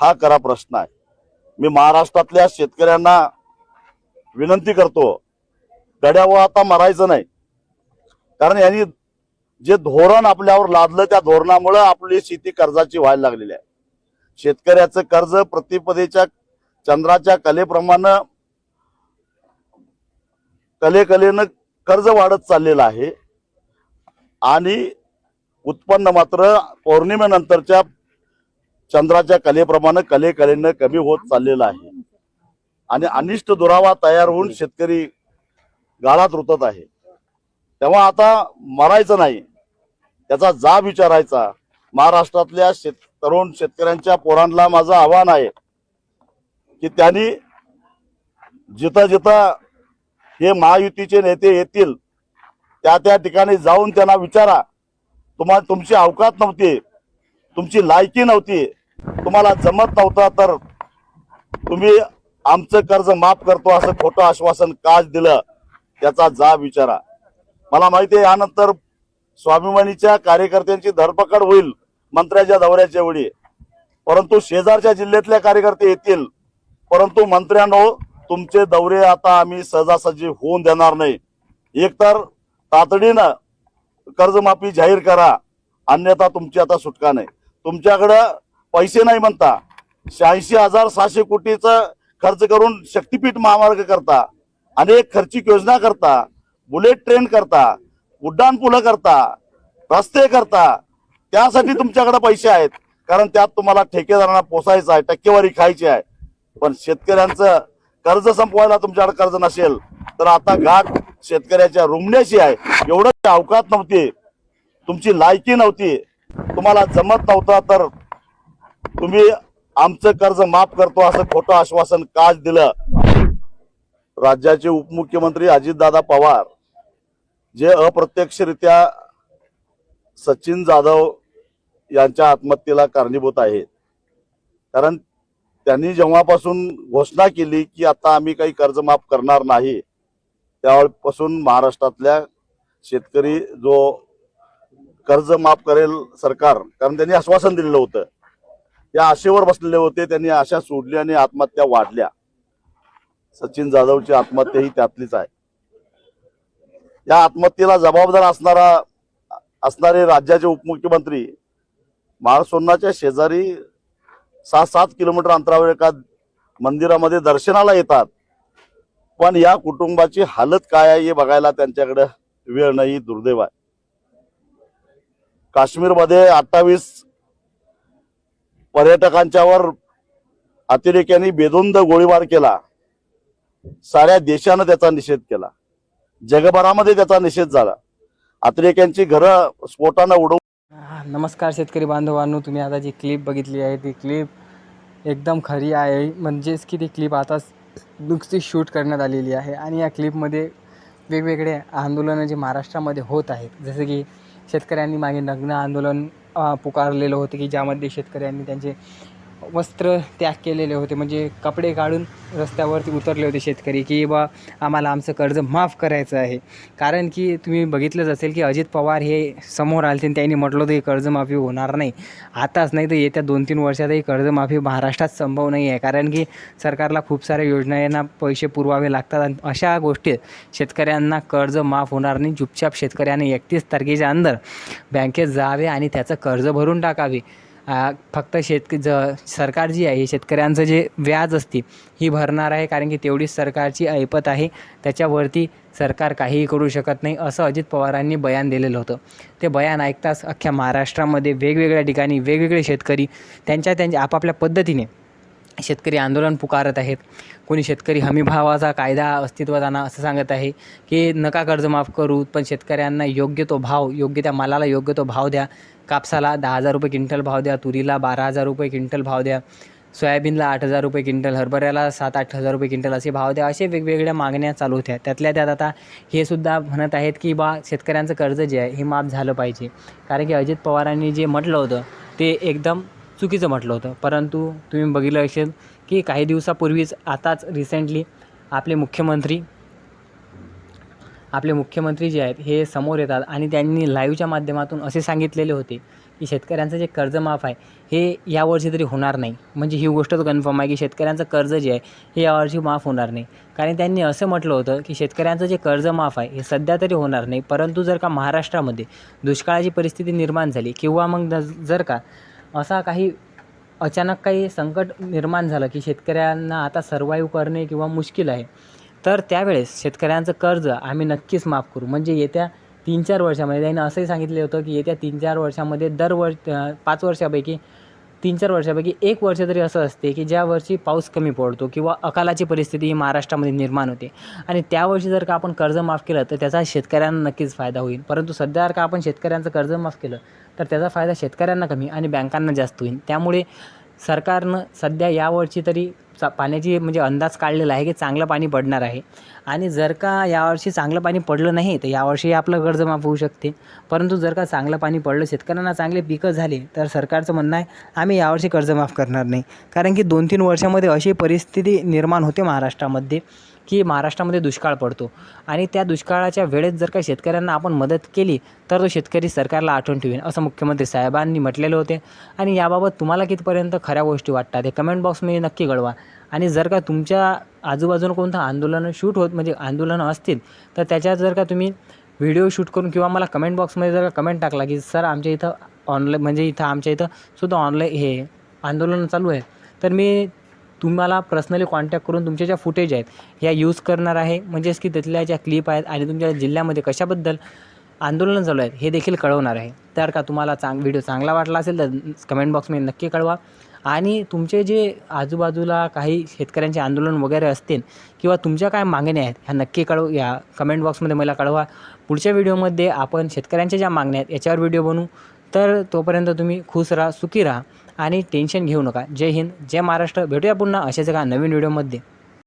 हा करा प्रश्न आहे. मी महाराष्ट्रातल्या शेतकऱ्यांना विनंती करतो गड्यावर आता मरायचं नाही. कारण यांनी जे धोरण आपल्यावर लादलं त्या धोरणामुळं आपली शेती कर्जाची व्हायला लागलेली आहे. शेतकऱ्याचं कर्ज प्रतिपदेच्या चंद्राच्या कलेप्रमाणे कले कलेनं कर्ज वाढत चाललेलं आहे. आणि उत्पन्न मात्र पौर्णिमेनंतरच्या चंद्राच्या कलेप्रमाणे कले कलेनं कमी होत चाललेलं आहे. आणि अनिष्ट दुरावा तयार होऊन शेतकरी गाळात रुतत आहे. तेव्हा आता मरायचं नाही. त्याचा जाब विचारायचा. महाराष्ट्रातल्या शेत तरुण शेतकऱ्यांच्या पोरांना माझं आव्हान आहे की त्यांनी जिथं जिथं हे महायुतीचे नेते येतील त्या त्या ठिकाणी जाऊन त्यांना विचारा. तुम्हाला तुमची अवकात नव्हती. तुमची लायकी नव्हती. तुम्हाला जमत नव्हतं तर तुम्ही आमचं कर्ज माफ करतो असं खोटं आश्वासन काच दिलं त्याचा जा विचारा. मला माहिती आहे यानंतर स्वाभिमानीच्या कार्यकर्त्यांची धरपकड होईल मंत्र्याच्या दौऱ्याच्या वेळी. परंतु शेजारच्या जिल्ह्यातल्या कार्यकर्ते येतील परंतु मंत्र्यांनो तुमचे दौरे आता आम्ही सहजासहजी होऊन देणार नाही. एकतर तातडीनं कर्जमाफी जाहीर करा अन्यथा तुमची आता सुटका नाही. तुमच्याकडं पैसे नाही म्हणता. शहाऐंशी हजार सहाशे कोटीचा खर्च करून शक्तीपीठ महामार्ग करता. अनेक खर्चिक योजना करता. बुलेट ट्रेन करता. उड्डाण पुलं करता. रस्ते करता. त्यासाठी तुमच्याकडे पैसे आहेत. कारण त्यात तुम्हाला ठेकेदारांना पोसायचं आहे टक्केवारी खायची आहे. पण शेतकऱ्यांचं कर्ज संपवायला तुमच्याकडे कर्ज नसेल तर आता घाट शेतकऱ्याच्या रुमण्याशी आहे. एवढं अवकात नव्हती. तुमची लायकी नव्हती. तुम्हाला जमत नव्हता तर तुम्ही आमचं कर्ज माफ करतो असं खोटं आश्वासन काच दिलं? राज्याचे उपमुख्यमंत्री अजितदादा पवार जे अप्रत्यक्षरित्या सचिन जाधव यांच्या आत्महत्येला कारणीभूत आहेत. कारण त्यांनी जेव्हापासून घोषणा केली की आता आम्ही काही कर्ज माफ करणार नाही त्यावेळेपासून महाराष्ट्रातल्या शेतकरी जो कर्ज माफ करेल सरकार कारण त्यांनी आश्वासन दिलेलं होतं. या आशेवर बसलेले होते. त्यांनी आशा सोडली आणि आत्महत्या वाढल्या. सचिन जाधवची आत्महत्या ही त्यातलीच आहे. या आत्महत्येला जबाबदार असणारा असणारे राज्याचे उपमुख्यमंत्री महाळसोन्नाच्या शेजारी सहा सात किलोमीटर अंतरावर एका मंदिरामध्ये दर्शनाला येतात. पण या कुटुंबाची हालत काय आहे हे बघायला त्यांच्याकडे वेळ नाही दुर्दैव आहे. काश्मीरमध्ये अठ्ठावीस पर्यटकांच्यावर अतिरेक्यांनी बेदुंद गोळीबार केला. साऱ्या देशानं त्याचा निषेध केला. जगभरामध्ये त्याचा निषेध झाला. अतिरेक्यांची घरं स्फोटानं उडवून नमस्कार शेतकरी बांधवांनो तुम्ही आता जी क्लिप बघितली आहे ती क्लिप एकदम खरी आहे. म्हणजेच की ती क्लिप आता नुकतीच शूट करण्यात आलेली आहे. आणि या क्लिपमध्ये वेगवेगळे आंदोलनं जे महाराष्ट्रामध्ये होत आहेत जसे की शेतकऱ्यांनी मागे नग्न आंदोलन पुकारलेलं होतं की ज्यामध्ये शेतकऱ्यांनी त्यांचे वस्त्र त्याग केलेले होते. म्हणजे कपडे काढून रस्त्यावरती उतरले होते शेतकरी की बा आम्हाला आमचं कर्ज माफ करायचं आहे. कारण की तुम्ही बघितलंच असेल की अजित पवार हे समोर आले आणि त्यांनी म्हटलं होतं की कर्जमाफी होणार नाही. आताच नाही तर येत्या दोन तीन वर्षातही कर्जमाफी महाराष्ट्रात संभव नाही आहे. कारण की सरकारला खूप साऱ्या योजनांना पैसे पुरवावे लागतात आणि अशा गोष्टीत शेतकऱ्यांना कर्ज माफ होणार नाही. चुपचाप शेतकऱ्याने एकतीस तारखेच्या अंदर बँकेत जावे आणि त्याचं कर्ज भरून टाकावे. फक्त शेतक ज सरकार जी आहे शेतकऱ्यांचं जे व्याज असते ही भरणार आहे कारण की तेवढीच सरकारची ऐपत आहे. त्याच्यावरती सरकार काहीही करू शकत नाही असं अजित पवारांनी बयान दिलेलं होतं. ते बयान ऐकताच अख्ख्या महाराष्ट्रामध्ये वेगवेगळ्या ठिकाणी वेगवेगळे शेतकरी त्यांच्या त्यांच्या आपापल्या पद्धतीने शेतकरी आंदोलन पुकारत आहेत. कोणी शेतकरी हमीभावाचा कायदा अस्तित्वात आणा असं सांगत आहे की नका कर्ज माफ करू पण शेतकऱ्यांना योग्य तो भाव योग्य त्या मालाला योग्य तो भाव द्या. कापसाला दहा हजार रुपये क्विंटल भाव द्या तुरीला बारा हजार रुपये क्विंटल भाव द्या सोयाबीनला आठ हजार रुपये क्विंटल हरभऱ्याला सात आठ हजार रुपये क्विंटल असे भाव द्या असे वेगवेगळ्या मागण्या चालू होत्या. त्यातल्या त्यात आता हे सुद्धा म्हणत आहेत की बा शेतकऱ्यांचं कर्ज जे आहे हे माफ झालं पाहिजे. कारण की अजित पवारांनी जे म्हटलं होतं ते एकदम चुकीचं म्हटलं होतं. परंतु तुम्ही बघितलं असेल की काही दिवसापूर्वीच आताच रिसेंटली आपले मुख्यमंत्री आपले मुख्यमंत्री जे आहेत हे समोर येतात आणि त्यांनी लाईव्हच्या माध्यमातून असे सांगितलेले होते की शेतकऱ्यांचं जे कर्जमाफ आहे हे यावर्षी तरी होणार नाही. म्हणजे ही गोष्ट तर कन्फर्म आहे की शेतकऱ्यांचं कर्ज जे आहे हे यावर्षी माफ होणार नाही. कारण त्यांनी असं म्हटलं होतं की शेतकऱ्यांचं जे कर्ज माफ आहे हे सध्या तरी होणार नाही. परंतु जर का महाराष्ट्रामध्ये दुष्काळाची परिस्थिती निर्माण झाली किंवा मग जर का असा काही अचानक काही संकट निर्माण झालं की शेतकऱ्यांना आता सर्वाईव्ह करणे किंवा मुश्किल आहे तर त्यावेळेस शेतकऱ्यांचं कर्ज आम्ही नक्कीच माफ करू. म्हणजे येत्या तीन चार वर्षामध्ये त्यांनी असंही सांगितले होतं की येत्या तीन चार वर्षामध्ये दर वर्ष पाच वर्षापैकी तीन चार वर्षापैकी एक वर्ष तरी असं असते की ज्या वर्षी पाऊस कमी पडतो किंवा अकालाची परिस्थिती ही महाराष्ट्रामध्ये निर्माण होते. आणि त्या वर्षी जर का आपण कर्ज माफ केलं तर त्याचा शेतकऱ्यांना नक्कीच फायदा होईल. परंतु सध्या जर का आपण शेतकऱ्यांचं कर्ज माफ केलं तर त्याचा फायदा शेतकऱ्यांना कमी आणि बँकांना जास्त होईल. त्यामुळे सरकारनं सध्या यावर्षी तरी चा पाण्याची म्हणजे अंदाज काढलेला आहे की चांगलं पाणी पडणार आहे. आणि जर का यावर्षी चांगलं पाणी पडलं नाही तर यावर्षी आपलं कर्ज माफ होऊ शकते. परंतु जर का चांगलं पाणी पडलं शेतकऱ्यांना चांगले पिकं झाले तर सरकारचं म्हणणं आहे आम्ही यावर्षी कर्ज माफ करणार नाही. कारण की दोन तीन वर्षामध्ये अशी परिस्थिती निर्माण होते महाराष्ट्रामध्ये. की महाराष्ट्रामध्ये दुष्काळ पडतो. आणि त्या दुष्काळाच्या वेळेत जर का शेतकऱ्यांना आपण मदत केली तर तो शेतकरी सरकारला आठवण ठेवेन असं मुख्यमंत्री साहेबांनी म्हटलेलं होते. आणि याबाबत तुम्हाला कितपर्यंत खऱ्या गोष्टी वाटतात हे कमेंट बॉक्समध्ये नक्की कळवा. आणि जर का तुमच्या आजूबाजूनं कोणतं आंदोलनं शूट होत म्हणजे आंदोलनं असतील तर त्याच्यात जर का तुम्ही व्हिडिओ शूट करून किंवा मला कमेंट बॉक्समध्ये जर का कमेंट टाकला की सर आमच्या इथं ऑनलाईन म्हणजे इथं आमच्या इथं सुद्धा ऑनलाईन हे आंदोलन चालू आहे तर मी तुम्हाला पर्सनली कॉन्टॅक्ट करून तुमच्या ज्या फुटेज आहेत या यूज करणार आहे. म्हणजेच की तिथल्या ज्या क्लिप आहेत आणि तुमच्या जिल्ह्यामध्ये कशाबद्दल आंदोलन चालू आहेत हे देखील कळवणार आहे. तर का तुम्हाला चांग व्हिडिओ चांगला वाटला असेल तर कमेंट बॉक्समध्ये नक्की कळवा. आणि तुमचे जे आजूबाजूला काही शेतकऱ्यांचे आंदोलन वगैरे असतील किंवा तुमच्या काय मागण्या आहेत ह्या नक्की कळव या कमेंट बॉक्समध्ये मला कळवा. पुढच्या व्हिडिओमध्ये आपण शेतकऱ्यांच्या ज्या मागण्या आहेत याच्यावर व्हिडिओ बनवू तर तोपर्यंत तुम्ही खुश राहा सुखी राहा. आणि टेन्शन घेऊ नका. जय हिंद जय महाराष्ट्र. भेटूया पुन्हा अशाच एका नवीन व्हिडिओमध्ये.